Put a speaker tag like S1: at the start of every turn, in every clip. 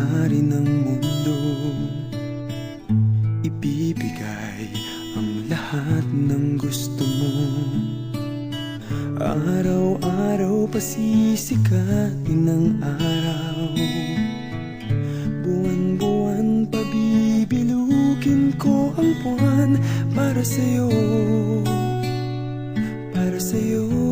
S1: may-ari ng mundo. Ibibigay ang lahat ng gusto mo. Araw-araw pasisikain ng araw. Buwan-buwan pabibilukin ko ang buwan Para sa'yo. Para sa'yo.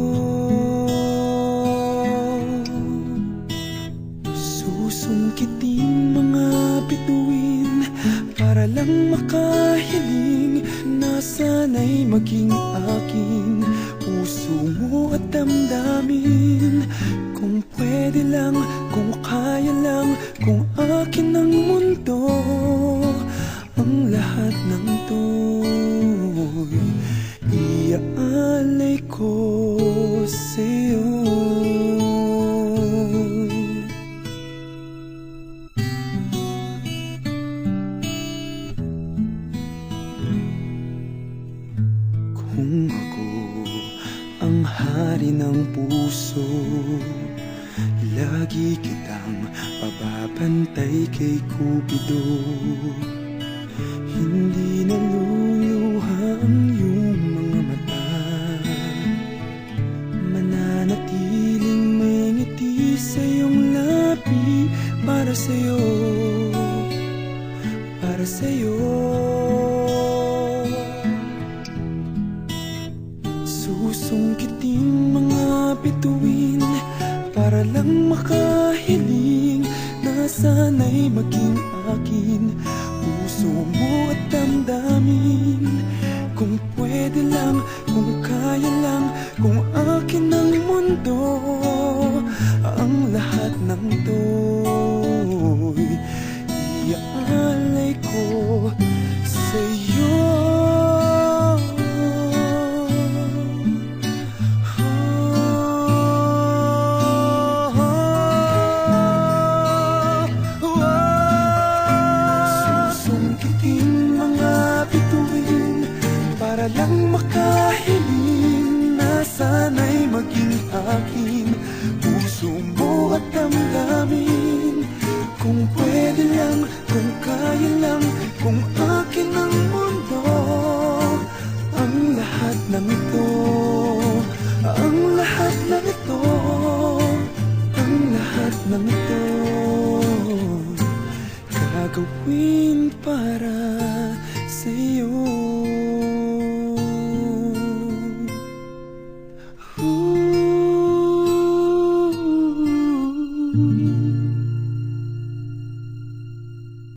S1: Susungkitin mga bituin Para lang makahiling Na sana'y maging aking Puso mo at damdamin Kung pwede lang, kung kaya lang Kung akin ang mundo Ang lahat ng to'y Iaalay ko sa'yo hari ng puso Lagi kitang pababantay kay Cupido. Hindi naluluha ang iyong mga mata. Mananatiling may ngiti sa iyong labi Para sa'yo, para sa'yo Susungkitin mga bituin Para lang makahiling Na sana'y maging akin. Puso mo at damdamin Kung pwede lang, kung kaya lang Kung akin ang mundo Ang lahat ng to'y Lang makahiling Na sana'y maging akin Puso mo at damdamin. Kung pwede lang, kung kaya lang Kung akin ang mundo Ang lahat ng ito Ang lahat ng ito Ang lahat ng ito Gagawin para sa'yo